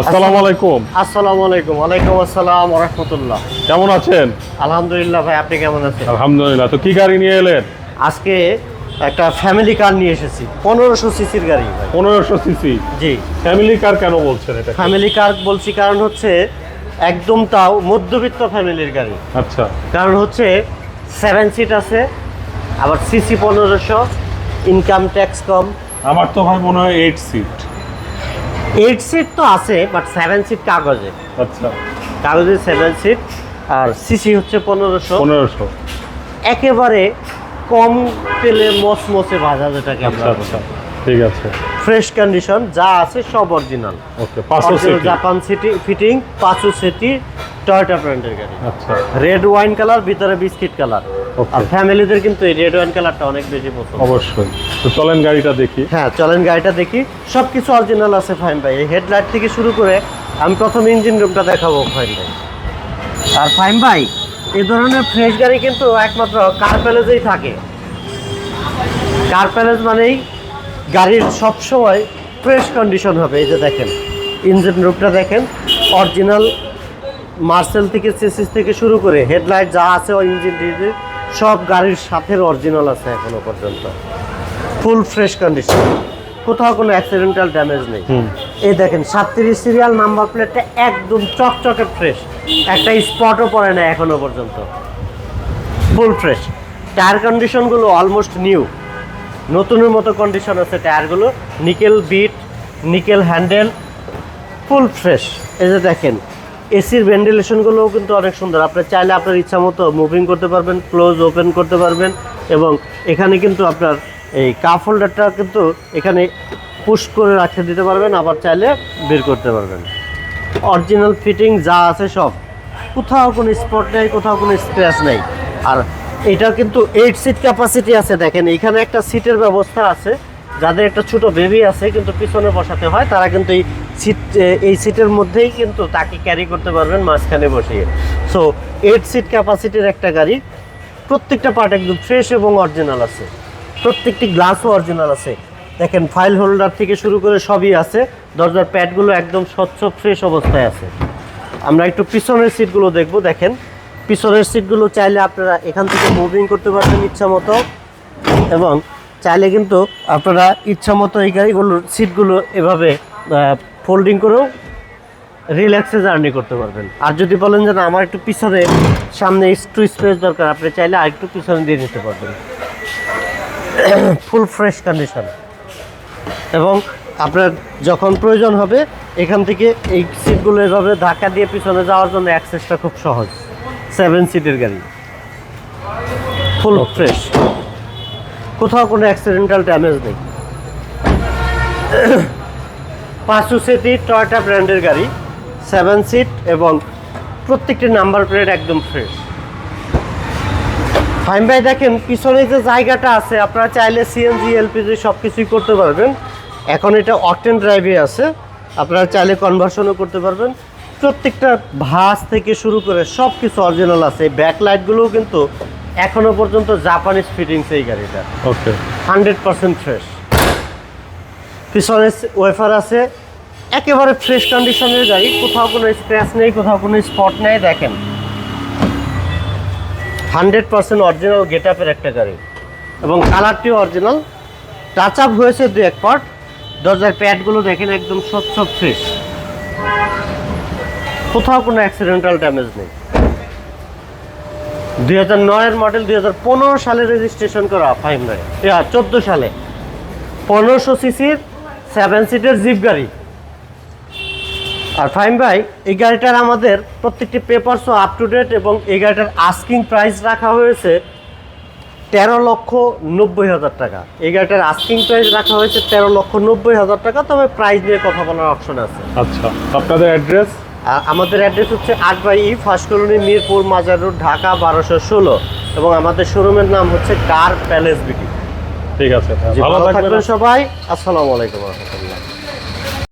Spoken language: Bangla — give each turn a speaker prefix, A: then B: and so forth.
A: আসসালামু আলাইকুম।
B: আসসালামু আলাইকুম। ওয়ালাইকুম আসসালাম রহমতুল্লাহ।
A: কেমন আছেন?
B: আলহামদুলিল্লাহ ভাই আপনি কেমন আছেন?
A: আলহামদুলিল্লাহ। তো কি গাড়ি নিয়ে এলেন?
B: আজকে একটা ফ্যামিলি কার নিয়ে এসেছি। পনেরোশো সিসির গাড়ি ভাই।
A: পনেরোশো সিসি
B: জি।
A: ফ্যামিলি কার কেন বলছেন এটা?
B: ফ্যামিলি কার বলছি কারণ হচ্ছে একদম তাও মধ্যবিত্ত ফ্যামিলির গাড়ি।
A: আচ্ছা।
B: কারণ হচ্ছে সেভেন সিট আছে আবার সিসি পনেরোশো ইনকাম ট্যাক্স কম।
A: আমার তো ভাই মনে হয় এইট সিট
B: এইট সিট তো আছে বাট সেভেন সিট কাগজে।
A: আচ্ছা।
B: কাগজে সেভেন সিট আর সিসি হচ্ছে পনেরোশো।
A: পনেরোশো।
B: একেবারে কম তেলে মসমসে ভাজা যেটাকে
A: আচ্ছা
B: আমরা
A: আচ্ছা ঠিক আছে।
B: ফ্রেশ কন্ডিশন যা আছে সব অরিজিনাল
A: ওকে পাঁচশো সিট।
B: জাপান সিটি ফিটিং পাঁচু সিটি টয়টা ব্র্যান্ডের গাড়ি।
A: আচ্ছা।
B: রেড ওয়াইন কালার ভিতরে বিস্কিট কালার. আর ফ্যামিলিদের কিন্তু এই রেড ওয়াইন কালারটা অনেক বেশি পছন্দ।
A: অবশ্যই। তো চলেন গাড়িটা দেখি।
B: হ্যাঁ চলেন গাড়িটা দেখি। সব কিছু অরিজিনাল আছে ফাইন ভাই। এই হেডলাইট থেকে শুরু করে আমি প্রথম ইঞ্জিন রুমটা দেখাবো ফাইন ভাই। আর ফাইন ভাই এই ধরনের ফ্রেশ গাড়ি কিন্তু একমাত্র কার প্যালেজেই থাকে। কার প্যালেজ মানেই গাড়ির সবসময় ফ্রেশ কন্ডিশন হবে। এই যে দেখেন ইঞ্জিন রুমটা দেখেন অরিজিনাল মার্সেল থেকে সিসিস থেকে শুরু করে হেডলাইট যা আছে ওই ইঞ্জিন সব গাড়ির সাথে অরিজিনাল আছে এখনও পর্যন্ত। ফুল ফ্রেশ কন্ডিশন কোথাও কোনো অ্যাক্সিডেন্টাল ড্যামেজ নেই। এই দেখেন সাতত্রিশ সিরিয়াল নাম্বার প্লেটটা একদম চকচকে ফ্রেশ একটা স্পটও পড়ে না এখনও পর্যন্ত। ফুল ফ্রেশ টায়ার কন্ডিশনগুলো অলমোস্ট নিউ নতুনের মতো কন্ডিশন আছে টায়ারগুলো nickel bit nickel handle full fresh এই যে দেখেন এসির ভেন্টিলেশনগুলোও কিন্তু অনেক সুন্দর। আপনি চাইলে আপনার ইচ্ছা মতো মুভিং করতে পারবেন ক্লোজ ওপেন করতে পারবেন এবং এখানে কিন্তু আপনার এই কাপ হোল্ডারটা কিন্তু এখানে পুশ করে রাখতে দিতে পারবেন, আবার চাইলে বের করতে পারবেন। অরিজিনাল ফিটিং যা আছে সব। কোথাও কোনো স্পট নেই, কোথাও কোনো স্ক্র্যাচ নেই। আর এটা কিন্তু এইট সিট ক্যাপাসিটি আছে, দেখেন। এখানে একটা সিটের ব্যবস্থা আছে। যাদের একটা ছোট বেবি আছে, কিন্তু পিছনে বসাতে হয়, তারা কিন্তু এই সিট এই সিটের মধ্যেই কিন্তু তাকে ক্যারি করতে পারবেন মাঝখানে বসিয়ে সো এইট সিট ক্যাপাসিটির একটা গাড়ি, প্রত্যেকটা পার্ট একদম ফ্রেশ এবং অরিজিনাল আছে। প্রত্যেকটি গ্লাসও অরিজিনাল আছে। দেখেন ফাইল হোল্ডার থেকে শুরু করে সবই আছে। দরজার প্যাডগুলো একদম স্বচ্ছ ফ্রেশ অবস্থায় আছে। আমরা একটু পিছনের সিটগুলো দেখব, দেখেন। পিছনের সিটগুলো চাইলে আপনারা এখান থেকে মুভিং করতে পারবেন ইচ্ছা মতো। এবং চাইলে কিন্তু আপনারা ইচ্ছা মতো এই গাড়িগুলোর সিটগুলো এভাবে ফোল্ডিং করেও রিল্যাক্সে জার্নি করতে পারবেন। আর যদি বলেন যে না আমার একটু পিছনে সামনে একটু স্পেস দরকার আপনি চাইলে আর একটু পিছনে দিয়ে নিতে পারবেন। ফুল ফ্রেশ কন্ডিশন এবং আপনার যখন প্রয়োজন হবে এখান থেকে এই সিটগুলো এভাবে ধাক্কা দিয়ে পিছনে যাওয়ার জন্য অ্যাক্সেসটা খুব সহজ। সেভেন সিটের গাড়ি। ফুল ফ্রেশ কোথাও কোনো অ্যাক্সিডেন্টাল ড্যামেজ নেই। পাঁচশো সিটি টয়টা ব্র্যান্ডের গাড়ি সেভেন সিট এবং প্রত্যেকটি নাম্বার প্লেট একদম ফ্রেশ ফাইন ভাই দেখেন পিছনে যে জায়গাটা আছে আপনারা চাইলে সিএনজি এলপিজি সব কিছুই করতে পারবেন। এখন এটা অকটেন ড্রাইভে আছে। আপনারা চাইলে কনভার্সনও করতে পারবেন। প্রত্যেকটা ভাস থেকে শুরু করে সব কিছু অরিজিনাল আছে ব্যাক লাইটগুলোও কিন্তু এখনও পর্যন্ত জাপানিজ ফিটিংস এই গাড়িটা।
A: ওকে
B: হান্ড্রেড পার্সেন্ট ফ্রেশ পিছনে ওয়েফার আছে। একেবারে ফ্রেশ কন্ডিশনের গাড়ি, কোথাও কোনো স্ক্র্যাচ নেই, কোথাও কোনো স্পট নেই, দেখেন। হান্ড্রেড পার্সেন্ট অরিজিনাল গেট আপের একটা গাড়ি। এবং কালারটিও অরিজিনাল টাচ আপ হয়েছে দু এক পার্ট দরজার প্যাডগুলো দেখেন একদম স্বচ্ছ ফ্রেশ কোথাও কোনো অ্যাক্সিডেন্টাল ড্যামেজ নেই। দুই হাজার নয়ের মডেল দুই হাজার পনেরো সালে রেজিস্ট্রেশন করা ফাইভ নয় চোদ্দ সালে। পনেরোশো সিসির সেভেন সিটের জিপ গাড়ি। আর ফাইম ভাই এই গাড়িটার আমাদের প্রত্যেকটি পেপারসও আপ টু ডেট এবং এই গাড়িটার আস্কিং প্রাইস রাখা হয়েছে তেরো লক্ষ নব্বই হাজার টাকা। এই গাড়িটার আস্কিং প্রাইস রাখা হয়েছে তেরো লক্ষ নব্বই হাজার টাকা তবে প্রাইস নিয়ে কথা বলার অপশন আছে।
A: আচ্ছা আপনাদের অ্যাড্রেস
B: আমাদের অ্যাড্রেস হচ্ছে আট by E first colony Mirpur Mazar road Dhaka বারোশো ষোলো। এবং আমাদের শোরুমের নাম হচ্ছে কার প্যালেস বিটি
A: ঠিক আছে ভালো
B: থাকবেন। সবাই। আসসালামু আলাইকুম রহমতুল্লাহ।